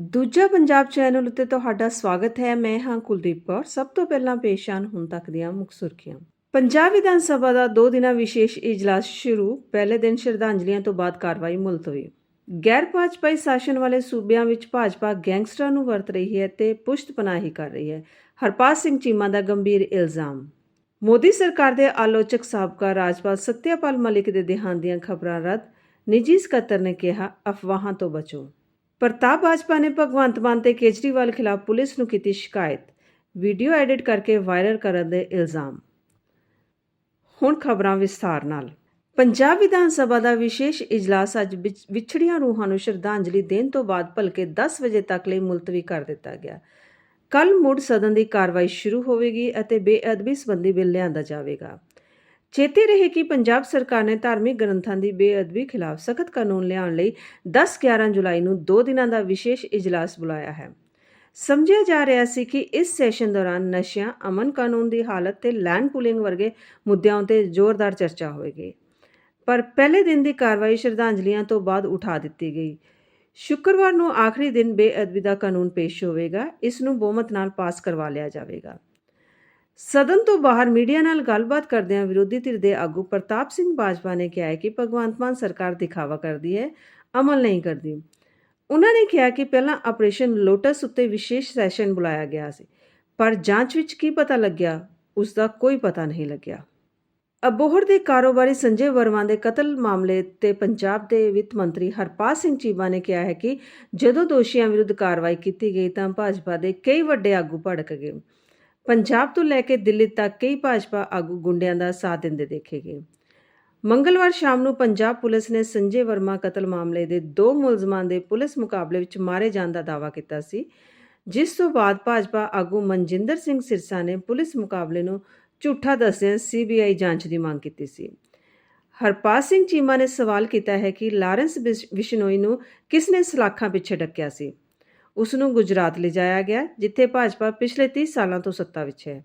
ਦੂਜਾ ਪੰਜਾਬ ਚੈਨਲ ਉੱਤੇ ਤੁਹਾਡਾ ਸਵਾਗਤ ਹੈ। ਮੈਂ ਹਾਂ ਕੁਲਦੀਪ ਕੌਰ। ਸਭ ਤੋਂ ਪਹਿਲਾਂ ਪੇਸ਼ਾਨ ਹੁਣ ਤੱਕ ਦੀਆਂ ਮੁੱਖ ਸੁਰਖੀਆਂ। ਪੰਜਾਬ ਵਿਧਾਨ ਸਭਾ ਦਾ ਦੋ ਦਿਨਾ ਵਿਸ਼ੇਸ਼ ਇਜਲਾਸ ਸ਼ੁਰੂ। ਪਹਿਲੇ ਦਿਨ ਸ਼ਰਧਾਂਜਲੀਆਂ ਤੋਂ ਬਾਅਦ ਕਾਰਵਾਈ ਮੁਲਤਵੀ। ਗੈਰ ਭਾਜਪਾਈ ਸ਼ਾਸਨ ਵਾਲੇ ਸੂਬਿਆਂ ਵਿੱਚ ਭਾਜਪਾ ਗੈਂਗਸਟਰਾਂ ਨੂੰ ਵਰਤ ਰਹੀ ਹੈ ਤੇ ਪੁਸ਼ਤ ਪਨਾਹੀ ਕਰ ਰਹੀ ਹੈ। ਹਰਪਾਲ ਸਿੰਘ ਚੀਮਾ ਦਾ ਗੰਭੀਰ ਇਲਜ਼ਾਮ। ਮੋਦੀ ਸਰਕਾਰ ਦੇ ਆਲੋਚਕ ਸਾਬਕਾ ਰਾਜਪਾਲ ਸਤਿਆਪਾਲ ਮਲਿਕ ਦੇ ਦੇਹਾਂਤ ਦੀਆਂ ਖਬਰਾਂ ਰੱਦ। ਨਿੱਜੀ ਸਕੱਤਰ ਨੇ ਕਿਹਾ, ਅਫਵਾਹਾਂ ਤੋਂ ਬਚੋ। ਪ੍ਰਤਾਪ ਬਾਜਪਾ ਨੇ ਭਗਵੰਤ ਮਾਨ ਤੇ ਕੇਜਰੀਵਾਲ ਖਿਲਾਫ ਪੁਲਿਸ ਨੂੰ ਕੀਤੀ ਸ਼ਿਕਾਇਤ। ਵੀਡੀਓ ਐਡਿਟ ਕਰਕੇ ਵਾਇਰਲ ਕਰਨ ਦੇ ਇਲਜ਼ਾਮ। ਹੁਣ ਖਬਰਾਂ ਵਿਸਥਾਰ ਨਾਲ। ਪੰਜਾਬ ਵਿਧਾਨ ਸਭਾ ਦਾ ਵਿਸ਼ੇਸ਼ ਇਜਲਾਸ ਅੱਜ ਵਿਛ- ਵਿਛੜੀਆਂ ਰੂਹਾਂ ਨੂੰ ਸ਼ਰਧਾਂਜਲੀ ਦੇਣ ਤੋਂ ਬਾਅਦ ਭਲਕੇ 10 ਵਜੇ ਤੱਕ ਲਈ ਮੁਲਤਵੀ ਕਰ ਦਿੱਤਾ ਗਿਆ। ਕੱਲ ਮੁੜ ਸਦਨ ਦੀ ਕਾਰਵਾਈ ਸ਼ੁਰੂ ਹੋਵੇਗੀ ਅਤੇ ਬੇਅਦਬੀ ਸੰਬੰਧੀ ਬਿੱਲ ਲਿਆਂਦਾ ਜਾਵੇਗਾ। ਚੇਤੇ ਰਹੇ ਕਿ ਪੰਜਾਬ ਸਰਕਾਰ ਨੇ ਧਾਰਮਿਕ ਗ੍ਰੰਥਾਂ ਦੀ ਬੇਅਦਬੀ ਖਿਲਾਫ ਸਖਤ ਕਾਨੂੰਨ ਲਿਆਉਣ ਲਈ 10-11 ਜੁਲਾਈ ਨੂੰ ਦੋ ਦਿਨਾਂ ਦਾ ਵਿਸ਼ੇਸ਼ ਇਜਲਾਸ ਬੁਲਾਇਆ ਹੈ। ਸਮਝਿਆ ਜਾ ਰਿਹਾ ਸੀ ਕਿ ਇਸ ਸੈਸ਼ਨ ਦੌਰਾਨ ਨਸ਼ਿਆਂ, ਅਮਨ ਕਾਨੂੰਨ ਦੀ ਹਾਲਤ ਤੇ ਲੈਂਡ ਪੂਲਿੰਗ ਵਰਗੇ ਮੁੱਦਿਆਂ ਉੱਤੇ ਜ਼ੋਰਦਾਰ ਚਰਚਾ ਹੋਵੇਗੀ। ਪਰ ਪਹਿਲੇ ਦਿਨ ਦੀ ਕਾਰਵਾਈ ਸ਼ਰਧਾਂਜਲੀਆਂ ਤੋਂ ਬਾਅਦ ਉਠਾ ਦਿੱਤੀ ਗਈ। ਸ਼ੁੱਕਰਵਾਰ ਨੂੰ ਆਖਰੀ ਦਿਨ ਬੇਅਦਬੀ ਦਾ ਕਾਨੂੰਨ ਪੇਸ਼ ਹੋਵੇਗਾ। ਇਸ ਨੂੰ ਬਹੁਮਤ ਨਾਲ ਪਾਸ ਕਰਵਾ ਲਿਆ ਜਾਵੇਗਾ। ਸਦਨ ਤੋਂ ਬਾਹਰ ਮੀਡੀਆ ਨਾਲ ਗੱਲਬਾਤ ਕਰਦਿਆਂ ਵਿਰੋਧੀ ਧਿਰ ਦੇ ਆਗੂ ਪ੍ਰਤਾਪ ਸਿੰਘ ਬਾਜਵਾ ਨੇ ਕਿਹਾ ਹੈ ਕਿ ਭਗਵੰਤ ਮਾਨ ਸਰਕਾਰ ਦਿਖਾਵਾ ਕਰਦੀ ਹੈ, ਅਮਲ ਨਹੀਂ ਕਰਦੀ। ਉਹਨਾਂ ਨੇ ਕਿਹਾ ਕਿ ਪਹਿਲਾਂ ਆਪਰੇਸ਼ਨ ਲੋਟਸ ਉੱਤੇ ਵਿਸ਼ੇਸ਼ ਸੈਸ਼ਨ ਬੁਲਾਇਆ ਗਿਆ ਸੀ, ਪਰ ਜਾਂਚ ਵਿੱਚ ਕੀ ਪਤਾ ਲੱਗਿਆ, ਉਸ ਦਾ ਕੋਈ ਪਤਾ ਨਹੀਂ ਲੱਗਿਆ। ਅਬੋਹਰ ਦੇ ਕਾਰੋਬਾਰੀ ਸੰਜੇ ਵਰਮਾ ਦੇ ਕਤਲ ਮਾਮਲੇ ਤੇ ਪੰਜਾਬ ਦੇ ਵਿੱਤ ਮੰਤਰੀ ਹਰਪਾਲ ਸਿੰਘ ਚੀਮਾ ਨੇ ਕਿਹਾ ਹੈ ਕਿ ਜਦੋਂ ਦੋਸ਼ੀਆਂ ਵਿਰੁੱਧ ਕਾਰਵਾਈ ਕੀਤੀ ਗਈ ਤਾਂ ਭਾਜਪਾ ਦੇ ਕਈ ਵੱਡੇ ਆਗੂ ਭੜਕ ਗਏ। ਪੰਜਾਬ ਤੋਂ ਲੈ ਕੇ ਦਿੱਲੀ ਤੱਕ ਕਈ ਭਾਜਪਾ ਆਗੂ ਗੁੰਡਿਆਂ ਦਾ ਸਾਥ ਦਿੰਦੇ ਦੇਖੇ ਗਏ ਮੰਗਲਵਾਰ ਸ਼ਾਮ ਨੂੰ ਪੰਜਾਬ ਪੁਲਿਸ ਨੇ ਸੰਜੇ ਵਰਮਾ ਕਤਲ ਮਾਮਲੇ ਦੇ ਦੋ ਮੁਲਜ਼ਮਾਂ ਦੇ ਪੁਲਿਸ ਮੁਕਾਬਲੇ ਵਿੱਚ ਮਾਰੇ ਜਾਣ ਦਾ ਦਾਅਵਾ ਕੀਤਾ ਸੀ, ਜਿਸ ਤੋਂ ਬਾਅਦ ਭਾਜਪਾ ਆਗੂ ਮਨਜਿੰਦਰ ਸਿੰਘ ਸਿਰਸਾ ਨੇ ਪੁਲਿਸ ਮੁਕਾਬਲੇ ਨੂੰ ਝੂਠਾ ਦੱਸਦਿਆਂ ਸੀਬੀਆਈ ਜਾਂਚ ਦੀ ਮੰਗ ਕੀਤੀ ਸੀ। ਹਰਪਾਲ ਸਿੰਘ ਚੀਮਾ ਨੇ ਸਵਾਲ ਕੀਤਾ ਹੈ ਕਿ ਲਾਰੈਂਸ ਬਿਸ਼- ਬਿਸ਼ਨੋਈ ਨੂੰ ਕਿਸ ਨੇ ਸਲਾਖਾਂ ਪਿੱਛੇ ਡੱਕਿਆ ਸੀ? ਉਸ ਨੂੰ ਗੁਜਰਾਤ ਲਿਜਾਇਆ ਗਿਆ, ਜਿੱਥੇ ਭਾਜਪਾ ਪਿਛਲੇ 30 ਸਾਲਾਂ ਤੋਂ ਸੱਤਾ ਵਿੱਚ ਹੈ।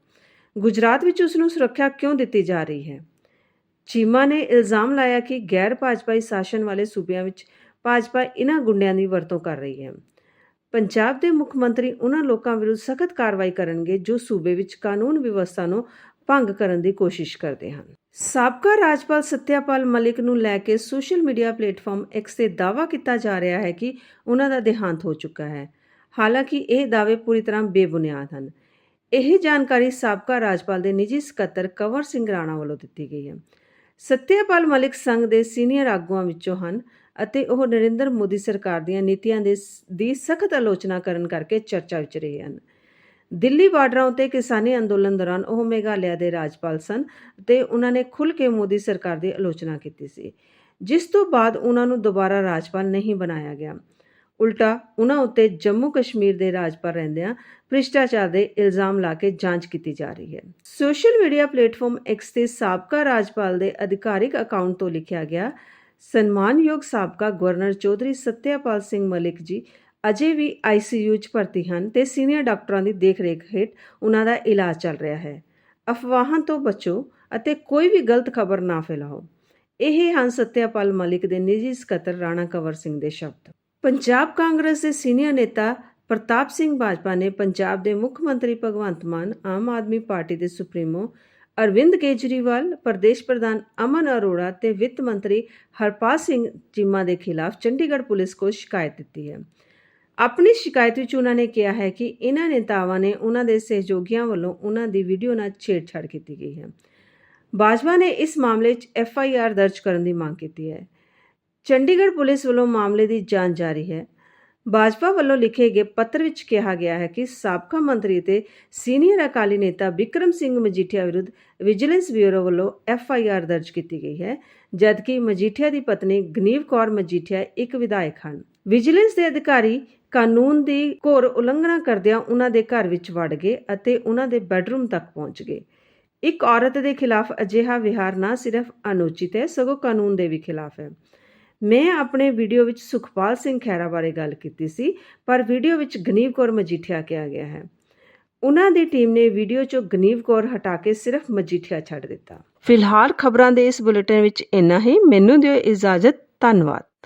ਗੁਜਰਾਤ ਵਿੱਚ ਉਸ ਨੂੰ ਸੁਰੱਖਿਆ ਕਿਉਂ ਦਿੱਤੀ ਜਾ ਰਹੀ ਹੈ? ਚੀਮਾ ਨੇ ਇਲਜ਼ਾਮ ਲਾਇਆ ਕਿ ਗੈਰ ਭਾਜਪਾਈ ਸ਼ਾਸਨ ਵਾਲੇ ਸੂਬਿਆਂ ਵਿੱਚ ਭਾਜਪਾ ਇਹਨਾਂ ਗੁੰਡਿਆਂ ਦੀ ਵਰਤੋਂ ਕਰ ਰਹੀ ਹੈ। ਪੰਜਾਬ ਦੇ ਮੁੱਖ ਮੰਤਰੀ ਉਹਨਾਂ ਲੋਕਾਂ ਵਿਰੁੱਧ ਸਖਤ ਕਾਰਵਾਈ ਕਰਨਗੇ ਜੋ ਸੂਬੇ ਵਿੱਚ ਕਾਨੂੰਨ ਵਿਵਸਥਾ ਨੂੰ ਭੰਗ ਕਰਨ ਦੀ ਕੋਸ਼ਿਸ਼ ਕਰਦੇ ਹਨ। ਸਾਬਕਾ ਰਾਜਪਾਲ ਸਤਿਆਪਾਲ ਮਲਿਕ ਨੂੰ ਲੈ ਕੇ ਸੋਸ਼ਲ ਮੀਡੀਆ ਪਲੇਟਫਾਰਮ X ਤੇ ਦਾਅਵਾ ਕੀਤਾ ਜਾ ਰਿਹਾ ਹੈ ਕਿ ਉਹਨਾਂ ਦਾ ਦੇਹਾਂਤ ਹੋ ਚੁੱਕਾ ਹੈ। ਹਾਲਾਂਕਿ ਇਹ ਦਾਅਵੇ ਪੂਰੀ ਤਰ੍ਹਾਂ ਬੇਬੁਨਿਆਦ ਹਨ। ਇਹ ਜਾਣਕਾਰੀ ਸਾਬਕਾ ਰਾਜਪਾਲ ਦੇ ਨਿੱਜੀ ਸਕੱਤਰ ਕੰਵਰ ਸਿੰਘ ਰਾਣਾ ਵੱਲੋਂ ਦਿੱਤੀ ਗਈ ਹੈ। ਸਤਿਆਪਾਲ ਮਲਿਕ ਸੰਘ ਦੇ ਸੀਨੀਅਰ ਆਗੂਆਂ ਵਿੱਚੋਂ ਹਨ ਅਤੇ ਉਹ ਨਰਿੰਦਰ ਮੋਦੀ ਸਰਕਾਰ ਦੀਆਂ ਨੀਤੀਆਂ ਦੇ ਦੀ ਸਖਤ ਆਲੋਚਨਾ ਕਰਨ ਕਰਕੇ ਚਰਚਾ ਵਿੱਚ ਰਹੇ ਹਨ। ਦਿੱਲੀ ਬਾਰਡਰਾਂ ਉੱਤੇ ਕਿਸਾਨੀ ਅੰਦੋਲਨ ਦੌਰਾਨ ਉਹ ਮੇਘਾਲਿਆ ਦੇ ਰਾਜਪਾਲ ਸਨ ਤੇ ਉਹਨਾਂ ਨੇ ਖੁੱਲ੍ਹ ਕੇ ਮੋਦੀ ਸਰਕਾਰ ਦੀ ਆਲੋਚਨਾ ਕੀਤੀ ਸੀ। ਜਿਸ ਤੋਂ ਬਾਅਦ ਉਹਨਾਂ ਨੂੰ ਦੁਬਾਰਾ ਰਾਜਪਾਲ ਨਹੀਂ ਬਣਾਇਆ ਗਿਆ। ਉਲਟਾ ਉਹਨਾਂ ਉੱਤੇ ਜੰਮੂ ਕਸ਼ਮੀਰ ਦੇ ਰਾਜਪਾਲ ਰਹਿੰਦਿਆਂ ਭ੍ਰਿਸ਼ਟਾਚਾਰ ਦੇ ਇਲਜ਼ਾਮ ਲਾ ਕੇ ਜਾਂਚ ਕੀਤੀ ਜਾ ਰਹੀ ਹੈ। ਸੋਸ਼ਲ ਮੀਡੀਆ ਪਲੇਟਫਾਰਮ ਐਕਸ ਤੇ ਸਾਬਕਾ ਰਾਜਪਾਲ ਦੇ ਅਧਿਕਾਰਿਕ ਅਕਾਊਂਟ ਤੋਂ ਲਿਖਿਆ ਗਿਆ, ਸਨਮਾਨਯੋਗ ਸਾਬਕਾ ਗਵਰਨਰ ਚੌਧਰੀ ਸਤਿਆਪਾਲ ਸਿੰਘ ਮਲਿਕ ਜੀ ਅਜੇ ਵੀ ICU 'ਚ ਭਰਤੀ ਹਨ ਤੇ ਸੀਨੀਅਰ ਡਾਕਟਰਾਂ ਦੀ ਦੇਖਰੇਖ ਹੇਠ ਉਹਨਾਂ ਦਾ ਇਲਾਜ ਚੱਲ ਰਿਹਾ ਹੈ। ਅਫਵਾਹਾਂ ਤੋਂ ਬਚੋ ਅਤੇ ਕੋਈ ਵੀ ਗਲਤ ਖਬਰ ਨਾ ਫੈਲਾਓ। ਇਹ ਹਨ ਸਤਿਆਪਾਲ ਮਲਿਕ ਦੇ ਨਿੱਜੀ ਸਕੱਤਰ ਰਾਣਾ ਕੰਵਰ ਸਿੰਘ ਦੇ ਸ਼ਬਦ। ਪੰਜਾਬ ਕਾਂਗਰਸ ਦੇ ਸੀਨੀਅਰ ਨੇਤਾ ਪ੍ਰਤਾਪ ਸਿੰਘ ਬਾਜਵਾ ਨੇ ਪੰਜਾਬ ਦੇ ਮੁੱਖ ਮੰਤਰੀ ਭਗਵੰਤ ਮਾਨ, ਆਮ ਆਦਮੀ ਪਾਰਟੀ ਦੇ ਸੁਪਰੀਮੋ ਅਰਵਿੰਦ ਕੇਜਰੀਵਾਲ, ਪ੍ਰਦੇਸ਼ ਪ੍ਰਧਾਨ ਅਮਨ ਅਰੋੜਾ ਤੇ ਵਿੱਤ ਮੰਤਰੀ ਹਰਪਾਲ ਸਿੰਘ ਚੀਮਾ ਦੇ ਖਿਲਾਫ ਚੰਡੀਗੜ੍ਹ ਪੁਲਿਸ ਕੋਲ ਸ਼ਿਕਾਇਤ ਦਿੱਤੀ ਹੈ। ਆਪਣੀ ਸ਼ਿਕਾਇਤ ਵਿੱਚ ਉਹਨਾਂ ਨੇ ਕਿਹਾ ਹੈ ਕਿ ਇਹਨਾਂ ਨੇਤਾਵਾਂ ਨੇ ਉਹਨਾਂ ਦੇ ਸਹਿਯੋਗੀਆਂ ਵੱਲੋਂ ਉਹਨਾਂ ਦੀ ਵੀਡੀਓ ਨਾਲ ਛੇੜਛਾੜ ਕੀਤੀ ਗਈ ਹੈ। ਬਾਜਵਾ ਨੇ ਇਸ ਮਾਮਲੇ 'ਚ ਐਫ ਆਈ ਆਰ ਦਰਜ ਕਰਨ ਦੀ ਮੰਗ ਕੀਤੀ ਹੈ। ਚੰਡੀਗੜ੍ਹ ਪੁਲਿਸ ਵੱਲੋਂ ਮਾਮਲੇ ਦੀ ਜਾਂਚ ਜਾਰੀ ਹੈ। ਭਾਜਪਾ ਵੱਲੋਂ ਲਿਖੇ ਗਏ ਪੱਤਰ ਵਿੱਚ ਕਿਹਾ ਗਿਆ ਹੈ ਕਿ ਸਾਬਕਾ ਮੰਤਰੀ ਤੇ ਸੀਨੀਅਰ ਅਕਾਲੀ ਨੇਤਾ ਵਿਕਰਮ ਸਿੰਘ ਮਜੀਠੀਆ ਵਿਰੁੱਧ ਵਿਜੀਲੈਂਸ ਬਿਊਰੋ ਵੱਲੋਂ ਐਫ ਆਈ ਆਰ ਦਰਜ ਕੀਤੀ ਗਈ ਹੈ, ਜਦਕਿ ਮਜੀਠੀਆ ਦੀ ਪਤਨੀ ਗਨੀਵ ਕੌਰ ਮਜੀਠੀਆ ਇੱਕ ਵਿਧਾਇਕ ਹਨ। ਵਿਜੀਲੈਂਸ ਦੇ ਅਧਿਕਾਰੀ ਕਾਨੂੰਨ ਦੀ ਘੋਰ ਉਲੰਘਣਾ ਕਰਦਿਆਂ ਉਹਨਾਂ ਦੇ ਘਰ ਵਿੱਚ ਵੜ ਗਏ ਅਤੇ ਉਹਨਾਂ ਦੇ ਬੈੱਡਰੂਮ ਤੱਕ ਪਹੁੰਚ ਗਏ। ਇੱਕ ਔਰਤ ਦੇ ਖਿਲਾਫ ਅਜਿਹਾ ਵਿਹਾਰ ਨਾ ਸਿਰਫ ਅਨੁਚਿਤ ਹੈ, ਸਗੋਂ ਕਾਨੂੰਨ ਦੇ ਵੀ ਖਿਲਾਫ ਹੈ। ਮੈਂ ਆਪਣੇ ਵੀਡੀਓ ਵਿੱਚ ਸੁਖਪਾਲ ਸਿੰਘ ਖਹਿਰਾ ਬਾਰੇ ਗੱਲ ਕੀਤੀ ਸੀ, ਪਰ ਵੀਡੀਓ ਵਿੱਚ ਗਨੀਵ ਕੌਰ ਮਜੀਠੀਆ ਕਿਹਾ ਗਿਆ ਹੈ। ਉਹਨਾਂ ਦੀ ਟੀਮ ਨੇ ਵੀਡੀਓ 'ਚੋਂ ਗਨੀਵ ਕੌਰ ਹਟਾ ਕੇ ਸਿਰਫ ਮਜੀਠੀਆ ਛੱਡ ਦਿੱਤਾ। ਫਿਲਹਾਲ ਖਬਰਾਂ ਦੇ ਇਸ ਬੁਲੇਟਿਨ ਵਿੱਚ ਇੰਨਾ ਹੀ। ਮੈਨੂੰ ਦਿਓ ਇਜਾਜ਼ਤ। ਧੰਨਵਾਦ।